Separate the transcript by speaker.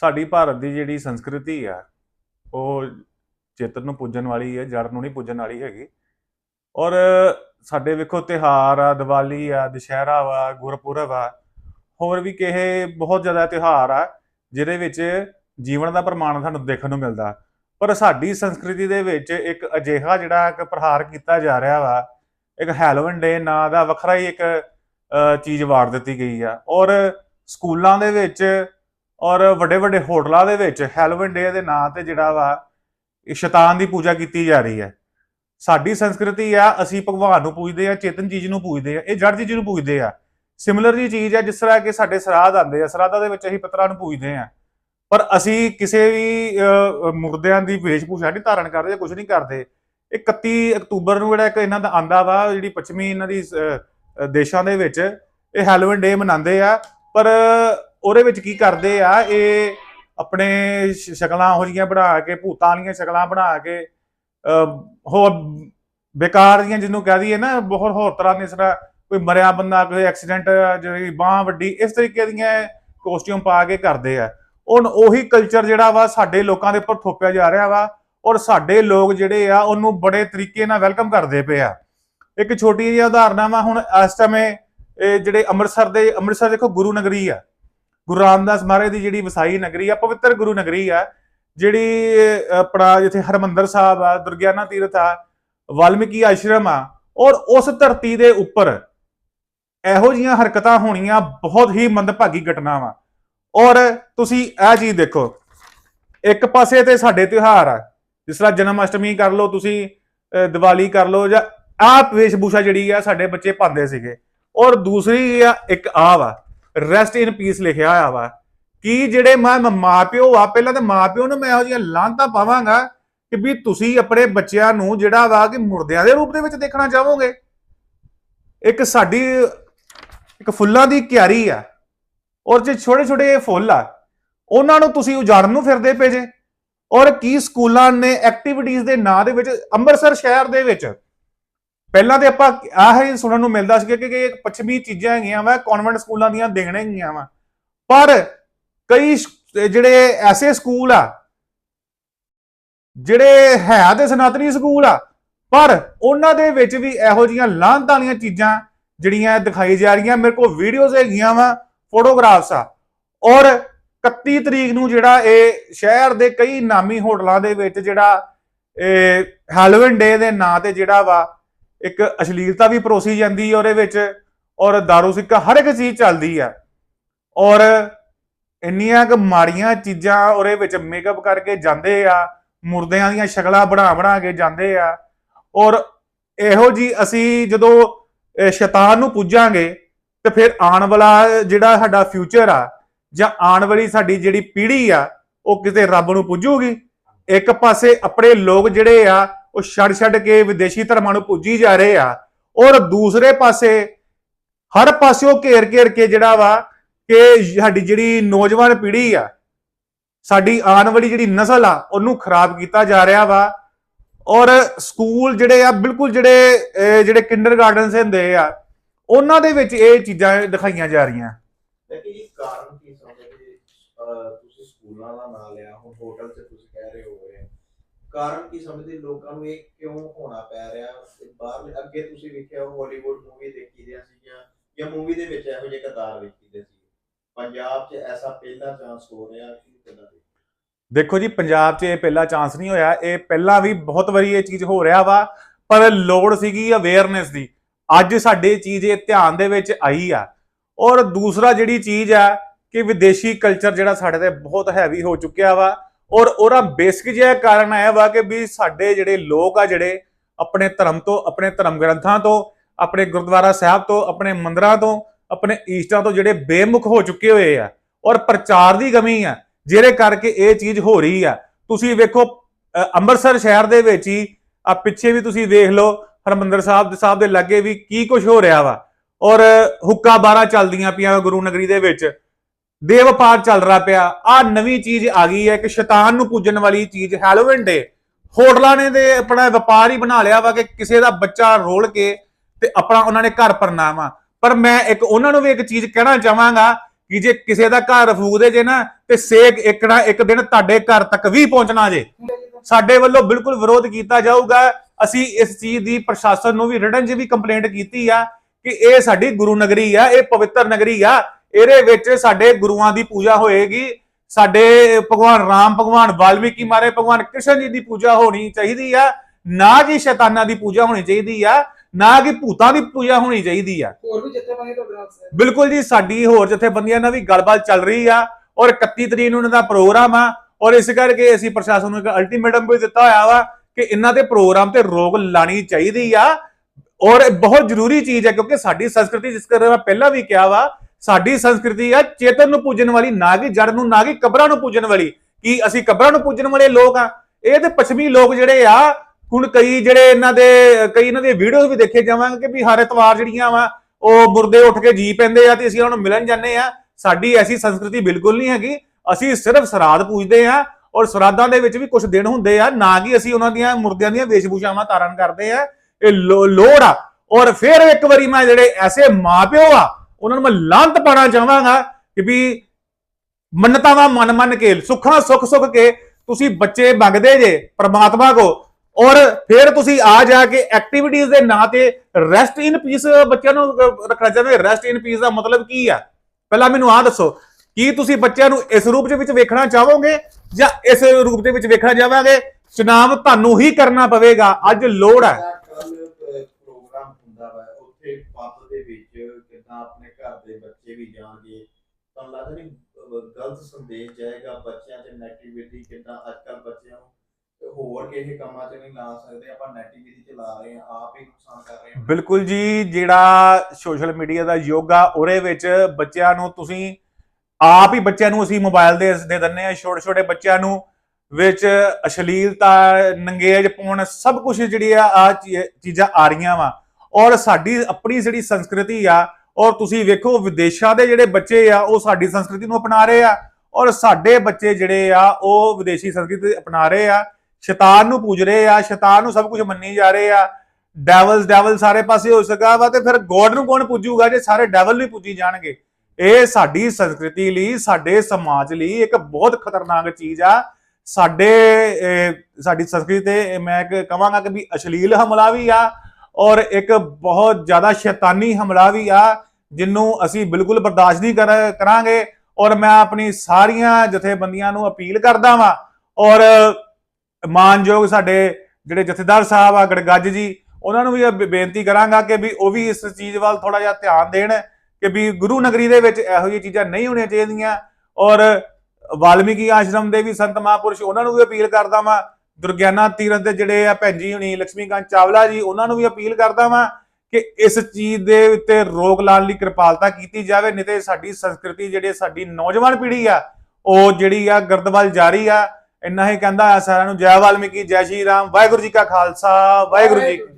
Speaker 1: ਸਾਡੀ ਭਾਰਤ ਦੀ ਜਿਹੜੀ ਸੰਸਕ੍ਰਿਤੀ ਆ, ਉਹ ਚੇਤਨ ਨੂੰ ਪੂਜਣ ਵਾਲੀ ਹੈ ਜੜ ਨੂੰ ਨਹੀਂ ਪੂਜਣ ਵਾਲੀ ਹੈਗੀ। ਔਰ ਸਾਡੇ ਵੇਖੋ ਤਿਉਹਾਰ ਆ, ਦੀਵਾਲੀ ਆ, ਦੁਸ਼ਹਿਰਾ ਵਾ, ਗੁਰਪੁਰਬ ਆ, ਹੋਰ ਵੀ ਕਿਹੇ ਬਹੁਤ ਜ਼ਿਆਦਾ ਤਿਉਹਾਰ ਆ, ਜਿਹਦੇ ਵਿੱਚ ਜੀਵਨ ਦਾ ਪ੍ਰਮਾਣ ਸਾਨੂੰ ਦੇਖਣ ਨੂੰ ਮਿਲਦਾ। ਪਰ ਸਾਡੀ ਸੰਸਕ੍ਰਿਤੀ ਦੇ ਵਿੱਚ ਇੱਕ ਅਜਿਹਾ ਜਿਹੜਾ ਇੱਕ ਪ੍ਰਹਾਰ ਕੀਤਾ ਜਾ ਰਿਹਾ ਵਾ, ਇੱਕ ਹੈਲੋਵਨ ਡੇ ਨਾਂ ਦਾ ਵੱਖਰਾ ਹੀ ਇੱਕ ਚੀਜ਼ ਵਾਰ ਦਿੱਤੀ ਗਈ ਆ। ਔਰ ਸਕੂਲਾਂ ਦੇ ਵਿੱਚ ਔਰ ਵੱਡੇ ਵੱਡੇ ਹੋਟਲਾਂ ਦੇ ਵਿੱਚ ਹੈਲੋਵਨ ਡੇ ਦੇ ਨਾਂ ਤੇ ਜਿਹੜਾ ਵਾ, ਇਹ ਸ਼ੈਤਾਨ ਦੀ ਪੂਜਾ ਕੀਤੀ ਜਾ ਰਹੀ ਹੈ। ਸਾਡੀ ਸੰਸਕ੍ਰਿਤੀ ਆ, ਅਸੀਂ ਭਗਵਾਨ ਨੂੰ ਪੂਜਦੇ ਆ, ਚੇਤਨ ਚੀਜ਼ ਨੂੰ ਪੂਜਦੇ ਆ, ਇਹ ਜੜ ਚੀਜ਼ ਨੂੰ ਪੂਜਦੇ ਆ। ਸਿਮਿਲਰ ਜੀ ਚੀਜ਼ ਹੈ, ਜਿਸ ਤਰ੍ਹਾਂ ਕਿ ਸਾਡੇ ਸਰਾਧ ਆਉਂਦੇ ਆ, ਸਰਾਧਾਂ ਦੇ ਵਿੱਚ ਅਸੀਂ ਪਿਤਰਾਂ ਨੂੰ ਪੂਜਦੇ ਆ। ਪਰ ਅਸੀਂ ਕਿਸੇ ਵੀ ਮੁਰਦਿਆਂ ਦੀ ਵੇਸ਼ਭੂਸ਼ਾ ਨਹੀਂ ਧਾਰਨ ਕਰਦੇ ਕੁਝ ਨਹੀਂ ਕਰਦੇ। ਇਹ 31 ਅਕਤੂਬਰ ਨੂੰ ਜਿਹੜਾ ਇੱਕ ਇਹਨਾਂ ਦਾ ਆਂਦਾ ਵਾ, ਜਿਹੜੀ ਪੱਛਮੀ ਇਹਨਾਂ ਦੀ ਦੇਸ਼ਾਂ ਦੇ ਵਿੱਚ, ਇਹ ਹੈਲੋਵਨ ਡੇ ਮਨਾਉਂਦੇ ਆ। ਪਰ ਉਹਦੇ ਵਿੱਚ ਕੀ ਕਰਦੇ ਆ, ਇਹ ਆਪਣੇ ਸ਼- ਸ਼ਕਲਾਂ ਉਹੋ ਜਿਹੀਆਂ ਬਣਾ ਕੇ, ਭੂਤਾਂ ਵਾਲੀਆਂ ਸ਼ਕਲਾਂ ਬਣਾ ਕੇ ਹੋਰ ਬੇਕਾਰ ਦੀਆਂ ਜਿਹਨੂੰ ਕਹਿ ਦਈਏ ਨਾ, ਬਹੁਤ ਹੋਰ ਤਰ੍ਹਾਂ ਦੀ ਇਸ ਕੋਈ ਮਰਿਆ ਬੰਦਾ, ਕੋਈ ਐਕਸੀਡੈਂਟ ਜਿਹੜੀ ਬਾਹ ਵੱਡੀ, ਇਸ ਤਰੀਕੇ ਦੀਆਂ ਕੋਸਟਿਊਮ ਪਾ ਕੇ ਕਰਦੇ ਆ। ਹੁਣ ਉਹੀ ਕਲਚਰ ਜਿਹੜਾ ਵਾ ਸਾਡੇ ਲੋਕਾਂ ਦੇ ਉੱਪਰ ਥੋਪਿਆ ਜਾ ਰਿਹਾ ਵਾ ਔਰ ਸਾਡੇ ਲੋਕ ਜਿਹੜੇ ਆ, ਉਹਨੂੰ ਬੜੇ ਤਰੀਕੇ ਨਾਲ ਵੈਲਕਮ ਕਰਦੇ ਪਏ ਆ। ਇੱਕ ਛੋਟੀ ਜਿਹੀ ਉਦਾਹਰਨ ਆ ਵਾ, ਹੁਣ ਇਸ ਸਮੇਂ ਇਹ ਜਿਹੜੇ ਅੰਮ੍ਰਿਤਸਰ ਦੇ, ਅੰਮ੍ਰਿਤਸਰ ਦੇਖੋ ਗੁਰੂ ਨਗਰੀ ਆ। ਗੁਰੂ ਰਾਮਦਾਸ ਮਹਾਰਾਜ ਦੀ ਜਿਹੜੀ ਵਸਾਈ ਨਗਰੀ ਆ, ਪਵਿੱਤਰ ਗੁਰੂ ਨਗਰੀ ਆ, ਜਿਹੜੀ ਆਪਣਾ ਜਿੱਥੇ ਹਰਮੰਦਰ ਸਾਹਿਬ ਆ, ਦੁਰਗਿਆਨਾ ਤੀਰਥ ਆ, ਵਾਲਮੀਕੀ ਆਸ਼ਰਮ ਆ, ਔਰ ਉਸ ਧਰਤੀ ਦੇ ਉੱਪਰ ਇਹੋ ਜੀਆਂ ਹਰਕਤਾਂ ਹੋਣੀਆਂ ਬਹੁਤ ਹੀ ਮੰਦਭਾਗੀ ਘਟਨਾ ਵਾ ਔਰ ਤੁਸੀਂ ਇਹ ਚੀਜ਼ ਦੇਖੋ, ਇੱਕ ਪਾਸੇ ਤੇ ਸਾਡੇ ਤਿਉਹਾਰ ਆ, ਜਿਸ ਤਰ੍ਹਾਂ ਜਨਮ ਅਸ਼ਟਮੀ ਕਰ ਲਓ ਤੁਸੀਂ ਦੀਵਾਲੀ ਕਰ ਲਓ ਜਾਂ ਆਹ ਵੇਸ਼ਭੂਸ਼ਾ ਜਿਹੜੀ ਆ, ਸਾਡੇ ਬੱਚੇ ਪਾਉਂਦੇ ਸੀਗੇ। ਔਰ ਦੂਸਰੀ ਆ, ਇੱਕ ਆ ਵਾ ਰੈਸਟ ਇਨ ਪੀਸ ਲਿਖਿਆ ਹੋਇਆ ਵਾ। ਕਿ ਜਿਹੜੇ ਮੈਂ ਮਾਪਿਓ ਆ, ਪਹਿਲਾਂ ਤੇ ਮਾਪਿਓ ਨੂੰ ਮੈਂ ਇਹੋ ਜਿਹੀਆਂ ਲਾਂਤਾਂ ਪਾਵਾਂਗਾ ਕਿ ਵੀ ਤੁਸੀਂ ਆਪਣੇ ਬੱਚਿਆਂ ਨੂੰ ਜਿਹੜਾ ਵਾ ਕਿ ਮੁਰਦਿਆਂ ਦੇ ਰੂਪ ਦੇ ਵਿੱਚ ਦੇਖਣਾ ਚਾਹੋਗੇ। ਇੱਕ ਸਾਡੀ ਇੱਕ ਫੁੱਲਾਂ ਦੀ ਕਿਆਰੀ ਆ। ਔਰ ਜੇ ਛੋਟੇ ਛੋਟੇ ਫੁੱਲ ਆ, ਉਹਨਾਂ ਨੂੰ ਤੁਸੀਂ ਉਜਾੜਨ ਨੂੰ ਫਿਰਦੇ ਪਏ ਜੇ। ਔਰ ਕੀ ਸਕੂਲਾਂ ਨੇ ਐਕਟੀਵਿਟੀਜ਼ ਦੇ ਨਾਂ ਦੇ ਵਿੱਚ ਅੰਮ੍ਰਿਤਸਰ ਸ਼ਹਿਰ ਦੇ ਵਿੱਚ ਪਹਿਲਾਂ ਤੇ ਆਪਾਂ ਆਹ ਹੀ ਸੁਣਨ ਨੂੰ ਮਿਲਦਾ ਸੀ ਕਿ ਇਹ ਪੱਛਮੀ ਚੀਜ਼ਾਂ ਹੈਗੀਆਂ ਵਾ ਕਨਵੈਂਟ ਸਕੂਲਾਂ ਦੀਆਂ ਦੇਣੇ ਹੈਗੀਆਂ ਵਾ। ਪਰ ਕਈ ਜਿਹੜੇ ਐਸੇ ਸਕੂਲ ਆ, ਜਿਹੜੇ ਹੈ ਤੇ ਸਨਾਤਨੀ ਸਕੂਲ ਆ, ਪਰ ਉਹਨਾਂ ਦੇ ਵਿੱਚ ਵੀ ਇਹੋ ਜੀਆਂ ਲਾਂਤਾਂ ਵਾਲੀਆਂ ਚੀਜ਼ਾਂ ਜਿਹੜੀਆਂ ਦਿਖਾਈ ਜਾ ਰਹੀਆਂ, ਮੇਰੇ ਕੋਲ ਵੀਡੀਓਜ਼ ਹੈਗੀਆਂ ਵਾ ਫੋਟੋਗ੍ਰਾਫਸ ਆ। ਔਰ 31 ਤਰੀਕ ਨੂੰ ਜਿਹੜਾ ਇਹ ਸ਼ਹਿਰ ਦੇ ਕਈ ਨਾਮੀ ਹੋਟਲਾਂ ਦੇ ਵਿੱਚ ਜਿਹੜਾ ਇਹ ਹੈਲੋਵਨ ਡੇ ਦੇ ਨਾਂ ਤੇ ਜਿਹੜਾ ਵਾ ਇੱਕ ਅਸ਼ਲੀਲਤਾ ਵੀ ਪਰੋਸੀ ਜਾਂਦੀ ਹੈ ਉਹਦੇ ਵਿੱਚ ਔਰ ਦਾਰੂ ਸਿੱਕਾ ਹਰ ਇੱਕ ਚੀਜ਼ ਚੱਲਦੀ ਆ। ਔਰ ਇੰਨੀਆਂ ਕੁ ਮਾੜੀਆਂ ਚੀਜ਼ਾਂ ਉਹਦੇ ਵਿੱਚ ਮੇਕਅਪ ਕਰਕੇ ਜਾਂਦੇ ਆ ਮੁਰਦਿਆਂ ਦੀਆਂ ਸ਼ਕਲਾਂ ਬਣਾ ਬਣਾ ਕੇ ਜਾਂਦੇ ਆ। ਔਰ ਇਹੋ ਜੀ ਅਸੀਂ ਜਦੋਂ ਅਹ, ਸ਼ੈਤਾਨ ਨੂੰ ਪੁੱਜਾਂਗੇ ਤੇ ਫਿਰ ਆਉਣ ਵਾਲਾ ਜਿਹੜਾ ਸਾਡਾ ਫਿਊਚਰ ਆ ਜਾਂ ਆਉਣ ਵਾਲੀ ਸਾਡੀ ਜਿਹੜੀ ਪੀੜ੍ਹੀ ਆ ਉਹ ਕਿਤੇ ਰੱਬ ਨੂੰ ਪੁੱਜੂਗੀ। ਇੱਕ ਪਾਸੇ ਆਪਣੇ ਲੋਕ ਜਿਹੜੇ ਆ ਉਹ ਛੱਡ ਛੱਡ ਕੇ ਵਿਦੇਸ਼ੀ ਧਰਮਾਂ ਨੂੰ ਪੁੱਜੀ ਜਾ ਰਹੇ ਆ ਔਰ ਦੂਸਰੇ ਪਾਸੇ ਹਰ ਪਾਸਿਓਂ ਘੇਰ ਘੇਰ ਕੇ ਜਿਹੜਾ ਵਾ ਕਿ ਸਾਡੀ ਜਿਹੜੀ ਨੌਜਵਾਨ ਪੀੜ੍ਹੀ ਆ ਸਾਡੀ ਆਉਣ ਵਾਲੀ ਜਿਹੜੀ ਨਸਲ ਆ ਉਹਨੂੰ ਖਰਾਬ ਕੀਤਾ ਜਾ ਰਿਹਾ ਵਾ। ਔਰ ਸਕੂਲ ਜਿਹੜੇ ਆ ਬਿਲਕੁਲ ਜਿਹੜੇ ਅਹ, ਜਿਹੜੇ ਕਿੰਡਰਗਾਰਟਨਸ ਹੁੰਦੇ ਆ ਉਹਨਾਂ ਦੇ ਵਿੱਚ ਇਹ ਚੀਜ਼ਾਂ ਦਿਖਾਈਆਂ ਜਾ ਰਹੀਆਂ।
Speaker 2: ਲੇਕਿਨ ਇਹ ਕਾਰਨ ਕੀ ਸਮਝਦੇ? ਤੁਸੀਂ ਸਕੂਲਾਂ ਦਾ ਨਾਂ ਲਿਆ ਹੁਣ ਹੋਟਲ 'ਚ ਤੁਸੀਂ ਕਹਿ ਰਹੇ ਹੋ ਕਾਰਨ ਕੀ ਸਮਝਦੇ? ਲੋਕਾਂ ਨੂੰ ਇਹ ਕਿਉਂ ਹੋਣਾ ਪੈ ਰਿਹਾ? ਬਾਹਰ ਅੱਗੇ ਤੁਸੀਂ ਵੇਖਿਆ ਹਾਲੀਵੁੱਡ ਮੂਵੀ ਦੇਖੀ ਦੀਆਂ ਸੀਗੀਆਂ, ਜਾਂ ਮੂਵੀ ਦੇ ਵਿੱਚ ਇਹੋ ਜਿਹੇ ਕਿਰਦਾਰ ਵੇਖੀਦੇ ਸੀ ਪੰਜਾਬ 'ਚ ਐਸਾ ਪਹਿਲਾ ਚਾਂਸ ਹੋ ਰਿਹਾ ਕਿ ਕਿਦਾਂ
Speaker 1: ਦੇਖੋ ਜੀ, ਪੰਜਾਬ 'ਚ ਇਹ ਪਹਿਲਾ ਚਾਂਸ ਨਹੀਂ ਹੋਇਆ। ਇਹ ਪਹਿਲਾਂ ਵੀ ਬਹੁਤ ਵਾਰੀ ਇਹ ਚੀਜ਼ ਹੋ ਰਿਹਾ ਵਾ, ਪਰ ਲੋੜ ਸੀਗੀ ਅਵੇਅਰਨੈਸ ਦੀ। ਅੱਜ ਸਾਡੇ ਚੀਜ਼ ਇਹ ਧਿਆਨ ਦੇ ਵਿੱਚ ਆਈ ਆ। ਔਰ ਦੂਸਰਾ ਜਿਹੜੀ ਚੀਜ਼ ਆ ਕਿ ਵਿਦੇਸ਼ੀ ਕਲਚਰ ਜਿਹੜਾ ਸਾਡੇ ਤੇ ਬਹੁਤ ਹੈਵੀ ਹੋ ਚੁੱਕਿਆ ਵਾ ਔਰ ਉਹਦਾ ਬੇਸਿਕ ਜਿਹਾ ਕਾਰਨ ਇਹ ਵਾ ਕਿ ਵੀ ਸਾਡੇ ਜਿਹੜੇ ਲੋਕ ਆ ਜਿਹੜੇ ਆਪਣੇ ਧਰਮ ਤੋਂ ਆਪਣੇ ਧਰਮ ਗ੍ਰੰਥਾਂ ਤੋਂ ਆਪਣੇ ਗੁਰਦੁਆਰਾ ਸਾਹਿਬ ਤੋਂ ਆਪਣੇ ਮੰਦਰਾਂ ਤੋਂ ਆਪਣੇ ਈਸ਼ਟਾਂ ਤੋਂ ਜਿਹੜੇ ਬੇਮੁਖ ਹੋ ਚੁੱਕੇ ਹੋਏ ਆ ਔਰ ਪ੍ਰਚਾਰ ਦੀ ਕਮੀ ਆ ਜਿਹਦੇ ਕਰਕੇ ਇਹ ਚੀਜ਼ ਹੋ ਰਹੀ ਆ। ਤੁਸੀਂ ਵੇਖੋ ਅ, ਅੰਮ੍ਰਿਤਸਰ ਸ਼ਹਿਰ ਦੇ ਵਿੱਚ ਹੀ ਆ ਪਿੱਛੇ ਵੀ ਤੁਸੀਂ ਵੇਖ ਲਓ ਹਰਮੰਦਰ ਸਾਹਿਬ ਦੇ ਸਾਹਿਬ ਦੇ ਲਾਗੇ ਵੀ ਕੀ ਕੁਝ ਹੋ ਰਿਹਾ ਵਾ। ਔਰ ਹੁੱਕਾ ਬਾਰਾਂ ਚੱਲਦੀਆਂ ਪਈਆਂ ਗੁਰੂ ਨਗਰੀ ਦੇ ਵਿੱਚ। ਦੇਵ ਪਾਠ ਚੱਲ ਰਿਹਾ ਪਿਆ। ਆ ਨਵੀਂ ਚੀਜ਼ ਆ ਗਈ ਹੈ ਕਿ ਸ਼ੈਤਾਨ ਨੂੰ ਪੂਜਣ ਵਾਲੀ ਚੀਜ਼ ਹੈਲੋਵਨ ਡੇ ਹੋਟਲਾਂ ਨੇ ਦੇ ਆਪਣਾ ਵਪਾਰ ਹੀ ਬਣਾ ਲਿਆ ਵਾ ਕਿ ਕਿਸੇ ਦਾ ਬੱਚਾ ਰੋਲ ਕੇ ਤੇ ਆਪਣਾ ਉਹਨਾਂ ਨੇ ਘਰ ਪਰਨਾਵਾ। ਪਰ ਮੈਂ ਇੱਕ ਉਹਨਾਂ ਨੂੰ ਵੀ ਇੱਕ ਚੀਜ਼ ਕਹਿਣਾ ਚਾਹਾਂਗਾ ਕਿ ਜੇ ਕਿਸੇ ਦਾ ਘਰ ਫੂਕਦੇ ਜੇ ਨਾ, ਤੇ ਸੇਕ ਇੱਕ ਨਾ ਇੱਕ ਦਿਨ ਤੁਹਾਡੇ ਘਰ ਤੱਕ ਵੀ ਪਹੁੰਚਣਾ ਜੇ। ਸਾਡੇ ਵੱਲੋਂ ਬਿਲਕੁਲ ਵਿਰੋਧ ਕੀਤਾ ਜਾਊਗਾ। ਅਸੀਂ ਇਸ ਚੀਜ਼ ਦੀ ਪ੍ਰਸ਼ਾਸਨ ਨੂੰ ਵੀ ਰਿਟਨ 'ਚ ਵੀ ਕੰਪਲੇਂਟ ਕੀਤੀ ਆ ਕਿ ਇਹ ਸਾਡੀ ਗੁਰੂ ਨਗਰੀ ਆ, ਇਹ ਪਵਿੱਤਰ ਨਗਰੀ ਆ। ਇਹਦੇ ਵਿੱਚ ਸਾਡੇ ਗੁਰੂਆਂ ਦੀ ਪੂਜਾ ਹੋਏਗੀ। ਸਾਡੇ ਭਗਵਾਨ ਰਾਮ ਭਗਵਾਨ ਵਾਲਮੀਕੀ ਮਾਰੇ ਭਗਵਾਨ ਕ੍ਰਿਸ਼ਨ ਜੀ ਦੀ ਪੂਜਾ ਹੋਣੀ ਚਾਹੀਦੀ ਆ। ਨਾ ਕਿ ਸ਼ੈਤਾਨਾਂ ਦੀ ਪੂਜਾ ਹੋਣੀ ਚਾਹੀਦੀ ਆ ਨਾ ਕਿ ਭੂਤਾਂ ਦੀ ਪੂਜਾ ਹੋਣੀ ਚਾਹੀਦੀ ਆ।
Speaker 3: ਹੋਰ ਵੀ ਜਿੱਥੇ ਬਣੇ ਤੁਹਾਡੇ ਨਾਲ ਸਹਿਮਤ?
Speaker 1: ਬਿਲਕੁਲ ਜੀ ਸਾਡੀ ਹੋਰ ਜਥੇਬੰਦੀਆਂ ਨਾਲ ਵੀ ਗੱਲਬਾਤ ਚੱਲ ਰਹੀ ਆ ਔਰ 31 ਤਰੀਕ ਨੂੰ ਇਹਨਾਂ ਦਾ ਪ੍ਰੋਗਰਾਮ ਆ ਔਰ ਇਸ ਕਰਕੇ ਅਸੀਂ ਪ੍ਰਸ਼ਾਸਨ ਨੂੰ ਇੱਕ ਅਲਟੀਮੇਟਮ ਵੀ ਦਿੱਤਾ ਹੋਇਆ ਵਾ ਕਿ ਇਹਨਾਂ ਦੇ ਪ੍ਰੋਗਰਾਮ ਤੇ ਰੋਕ ਲਾਣੀ ਚਾਹੀਦੀ ਆ। ਔਰ ਬਹੁਤ ਜ਼ਰੂਰੀ ਚੀਜ਼ ਹੈ ਕਿਉਂਕਿ ਸਾਡੀ ਸੰਸਕ੍ਰਿਤੀ ਜਿਸ ਕਰ ਮੈਂ ਪਹਿਲਾਂ ਵੀ ਕਿਹਾ ਵਾ ਸਾਡੀ ਸੰਸਕ੍ਰਿਤੀ ਆ ਚੇਤਨ ਨੂੰ ਪੂਜਣ ਵਾਲੀ, ਨਾ ਕਿ ਜੜ ਨੂੰ, ਨਾ ਕਿ ਕਬਰਾਂ ਨੂੰ ਪੂਜਣ ਵਾਲੀ। ਕੀ ਅਸੀਂ ਕਬਰਾਂ ਨੂੰ ਪੂਜਣ ਵਾਲੇ ਲੋਕ ਆ? ਇਹ ਤੇ ਪੱਛਮੀ ਲੋਕ ਜਿਹੜੇ ਆ, ਹੁਣ ਕਈ ਜਿਹੜੇ ਇਹਨਾਂ ਦੇ, ਕਈ ਇਹਨਾਂ ਦੇ ਵੀਡੀਓਜ਼ ਵੀ ਦੇਖੇ ਜਾਵਾਂਗੇ ਕਿ ਵੀ ਹਰ ਇਤਵਾਰ ਜਿਹੜੀਆਂ ਵਾ, ਉਹ ਮੁਰਦੇ ਉੱਠ ਕੇ ਜੀ ਪੈਂਦੇ ਆ ਤੇ ਅਸੀਂ ਉਹਨਾਂ ਨੂੰ ਮਿਲਣ ਜਾਂਦੇ ਆ। ਸਾਡੀ ਐਸੀ ਸੰਸਕ੍ਰਿਤੀ ਬਿਲਕੁਲ ਨਹੀਂ ਹੈਗੀ। ਅਸੀਂ ਸਿਰਫ ਸਰਾਧ ਪੂਜਦੇ ਆ ਔਰ ਸਰਾਧਾਂ ਦੇ ਵਿੱਚ ਵੀ ਕੁਝ ਦਿਨ ਹੁੰਦੇ ਆ, ਨਾ ਕਿ ਅਸੀਂ ਉਹਨਾਂ ਦੀਆਂ ਮੁਰਦਿਆਂ ਦੀਆਂ ਵੇਸ਼ਭੂਸ਼ਾਵਾਂ ਧਾਰਨ ਕਰਦੇ ਆ। ਇਹ ਲੋੜ ਆ। ਔਰ ਫਿਰ ਇੱਕ ਵਾਰੀ ਮੈਂ ਜਿਹੜੇ ਐਸੇ ਮਾਪਿਓ ਆ ਉਹਨਾਂ ਨੂੰ ਮੈਂ ਲਾਂਤ ਪਾਣਾ ਚਾਹਾਂਗਾ ਕਿ ਵੀ ਮੰਨਤਾਵਾਂ ਮਨ ਮੰਨ ਕੇ, ਸੁੱਖਾਂ ਸੁੱਖ ਸੁੱਖ ਕੇ ਤੁਸੀਂ ਬੱਚੇ ਮੰਗਦੇ ਜੇ, ਪ੍ਰਮਾਤਮਾ ਕੋ। ਔਰ ਫਿਰ ਤੁਸੀਂ ਆ ਜਾ ਕੇ ਐਕਟੀਵਿਟੀਆਂ ਦੇ ਨਾਂ ਤੇ ਰੈਸਟ ਇਨ ਪੀਸ ਬੱਚਿਆਂ ਨੂੰ ਰੱਖਣਾ ਚਾਹੁੰਦੇ ਰੈਸਟ ਇਨ ਪੀਸ ਦਾ ਮਤਲਬ ਕੀ ਆ? ਪਹਿਲਾਂ ਮੈਨੂੰ ਆਹ ਦੱਸੋ, ਕੀ ਤੁਸੀਂ ਬੱਚਿਆਂ ਨੂੰ ਇਸ ਰੂਪ ਦੇ ਵਿੱਚ ਵੇਖਣਾ ਚਾਹੋਗੇ ਜਾਂ ਇਸ ਰੂਪ ਦੇ ਵਿੱਚ ਵੇਖਣਾ ਚਾਹਾਂਗੇ ਚੁਣਾਵ ਤੁਹਾਨੂੰ ਹੀ ਕਰਨਾ ਪਵੇਗਾ, ਅੱਜ ਲੋੜ ਹੈ
Speaker 2: ਕੱਲ ਪ੍ਰੋਗਰਾਮ ਹੁੰਦਾ ਵਾ ਉੱਥੇ ਪੰਪ ਦੇ ਵਿੱਚ ਕਿਦਾਂ ਆਪਣੇ ਘਰ ਦੇ ਬੱਚੇ ਵੀ ਜਾਣਗੇ ਤੁਹਾਨੂੰ ਨਹੀਂ ਗਲਤ ਸੰਦੇਸ਼ ਜਾਏਗਾ ਬੱਚਿਆਂ 'ਚ ਨੈਗੇਟਿਵਿਟੀ ਕਿਦਾਂ ਅੱਜਕੱਲ ਬੱਚਿਆਂ ਨੂੰ ਹੋਰ ਕਿਸੇ ਕੰਮਾਂ 'ਚ ਨਹੀਂ ਲਾ ਸਕਦੇ, ਆਪਾਂ ਨੈਗੇਟਿਵਿਟੀ 'ਚ ਲਾ ਰਹੇ ਹਾਂ, ਆਪ ਹੀ ਨੁਕਸਾਨ ਕਰ ਰਹੇ ਹਾਂ।
Speaker 1: ਬਿਲਕੁਲ ਜੀ, ਜਿਹੜਾ ਸੋਸ਼ਲ ਮੀਡੀਆ ਦਾ ਯੁੱਗ ਆ, ਉਹਦੇ ਵਿੱਚ ਬੱਚਿਆਂ ਨੂੰ ਤੁਸੀਂ, ਆਪ ਹੀ ਬੱਚਿਆਂ ਨੂੰ ਅਸੀਂ ਮੋਬਾਈਲ ਦੇ ਦੇ ਦਿੰਨੇ ਆ ਛੋਟੇ ਛੋਟੇ ਬੱਚਿਆਂ ਨੂੰ ਵਿੱਚ ਅਸ਼ਲੀਲਤਾ, ਨੰਗੇਜ ਪਾਉਣ, ਸਭ ਕੁਝ ਜਿਹੜੀ ਆ ਆ ਚੀਜ਼ਾਂ ਆ ਰਹੀਆਂ ਵਾ। ਔਰ ਸਾਡੀ, ਆਪਣੀ ਜਿਹੜੀ ਸੰਸਕ੍ਰਿਤੀ ਆ ਔਰ ਤੁਸੀਂ ਵੇਖੋ, ਵਿਦੇਸ਼ਾਂ ਦੇ ਜਿਹੜੇ ਬੱਚੇ ਆ, ਉਹ ਸਾਡੀ ਸੰਸਕ੍ਰਿਤੀ ਨੂੰ ਅਪਣਾ ਰਹੇ ਆ। ਔਰ ਸਾਡੇ ਬੱਚੇ ਜਿਹੜੇ ਆ, ਉਹ ਵਿਦੇਸ਼ੀ ਸੰਸਕ੍ਰਿਤੀ ਅਪਣਾ ਰਹੇ ਆ। ਸ਼ੈਤਾਨ ਨੂੰ ਪੂਜ ਰਹੇ ਆ, ਸ਼ੈਤਾਨ ਨੂੰ ਸਭ ਕੁਝ ਮੰਨੀ ਜਾ ਰਹੇ ਆ। ਡੈਵਲਸ ਡੈਵਲ ਸਾਰੇ ਪਾਸੇ ਹੋ ਸਕਾ ਵਾ ਤੇ ਫਿਰ ਗੋਡ ਨੂੰ ਕੌਣ ਪੂਜੂਗਾ ਜੇ ਸਾਰੇ ਡੈਵਲ ਨਹੀਂ ਪੂਜੀ ਜਾਣਗੇ? ਇਹ ਸਾਡੀ ਸੰਸਕ੍ਰਿਤੀ ਲਈ, ਸਾਡੇ ਸਮਾਜ ਲਈ ਇੱਕ ਬਹੁਤ ਖਤਰਨਾਕ ਚੀਜ਼ ਆ। ਸਾਡੇ ਸਾਡੀ ਸੰਸਕ੍ਰਿਤੀ ਤੇ ਮੈਂ ਇੱਕ ਕਹਾਂਗਾ ਕਿ ਵੀ ਅਸ਼ਲੀਲ ਹਮਲਾ ਵੀ ਆ, ਔਰ ਇੱਕ ਬਹੁਤ ਜ਼ਿਆਦਾ ਸ਼ੈਤਾਨੀ ਹਮਲਾ ਵੀ ਆ। ਜਿਹਨੂੰ ਅਸੀਂ ਬਿਲਕੁਲ ਬਰਦਾਸ਼ਤ ਨਹੀਂ ਕਰਾਂਗੇ ਔਰ ਮੈਂ ਆਪਣੀ ਸਾਰੀਆਂ ਜਥੇਬੰਦੀਆਂ ਨੂੰ ਅਪੀਲ ਕਰਦਾ ਵਾਂ ਔਰ ਮਾਨਯੋਗ ਸਾਡੇ ਜਿਹੜੇ ਜਥੇਦਾਰ ਸਾਹਿਬ ਆ, ਗੜਗੱਜ ਜੀ, ਉਹਨਾਂ ਨੂੰ ਵੀ ਬੇਨਤੀ ਕਰਾਂਗਾ ਕਿ ਵੀ ਉਹ ਵੀ ਇਸ ਚੀਜ਼ ਵੱਲ ਥੋੜਾ ਜਿਹਾ ਧਿਆਨ ਦੇਣ ਕਿ ਵੀ ਗੁਰੂ ਨਗਰੀ ਦੇ ਵਿੱਚ ਇਹੋ ਜਿਹੀਆਂ ਚੀਜ਼ਾਂ ਨਹੀਂ ਹੋਣੀਆਂ ਚਾਹੀਦੀਆਂ ਔਰ ਵਾਲਮੀਕੀ ਆਸ਼ਰਮ ਦੇ ਵੀ ਸੰਤ ਮਹਾਂਪੁਰਸ਼ ਉਹਨਾਂ ਨੂੰ ਵੀ ਅਪੀਲ ਕਰਦਾ ਵਾਂ, ਦੁਰਗਿਆਨਾ ਤੀਰਥ ਦੇ ਜਿਹੜੇ ਆ ਭੈਣ ਜੀ ਹੁਣੀ ਲక్ష్ਮੀਕਾਂਤ ਚਾਵਲਾ ਜੀ, ਉਹਨਾਂ ਨੂੰ ਵੀ ਅਪੀਲ ਕਰਦਾ ਵਾਂ ਕਿ ਇਸ ਚੀਜ਼ ਦੇ ਉੱਤੇ ਰੋਕ ਲਾਉਣ ਲਈ ਕਿਰਪਾਲਤਾ ਕੀਤੀ ਜਾਵੇ ਨਹੀਂ ਤੇ ਸਾਡੀ ਸੰਸਕ੍ਰਿਤੀ ਜਿਹੜੀ ਸਾਡੀ ਨੌਜਵਾਨ ਪੀੜ੍ਹੀ ਆ ਉਹ ਜਿਹੜੀ ਆ ਗਰਦਵਲ ਜਾਰੀ ਆ ਇੰਨਾ ਹੀ ਕਹਿੰਦਾ ਆ ਸਾਰਿਆਂ ਨੂੰ ਜੈ ਵਾਲਮੀਕੀ ਜੈ ਸ਼੍ਰੀ ਰਾਮ ਵਾਹਿਗੁਰੂ ਜੀ ਕਾ ਖਾਲਸਾ ਵਾਹਿਗੁਰੂ ਜੀ ਕੀ